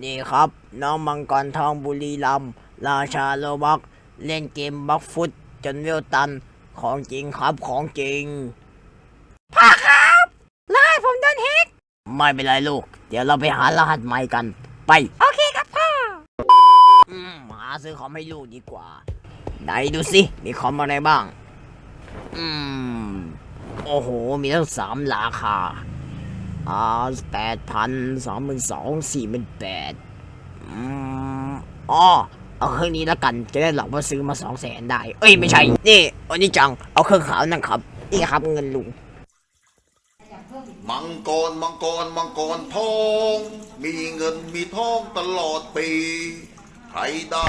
นี่ครับ น้องมังกรทองบุรีรัมย์ราชาโลบัก เล่นเกมบักฟุต จนเวลตันของจริงครับของจริงพ่อครับรหัสผมโดนแฮกไม่เป็นไรลูก เดี๋ยวเราไปหารหัสใหม่กัน ไป โอเคครับพ่ออืมหาซื้อคอมให้ลูกดีกว่า ไหนดูสิ มีคอมอะไรบ้าง อืม โอ้โห มีทั้งสามราคา อ่าแปดพันสองหมื่นสองสี่หมื่นแปดอืมอ๋อเอาเครื่องนี้แล้วกันจะได้หลอกว่าซื้อมาสองแสนได้ เอ้ยไม่ใช่ นี่อันนี้จัง เอาเครื่องขาวนั่นครับ นี่ครับเงินลุง มังกรมังกรมังกรทอง มีเงินมีทองตลอดปี ใครได้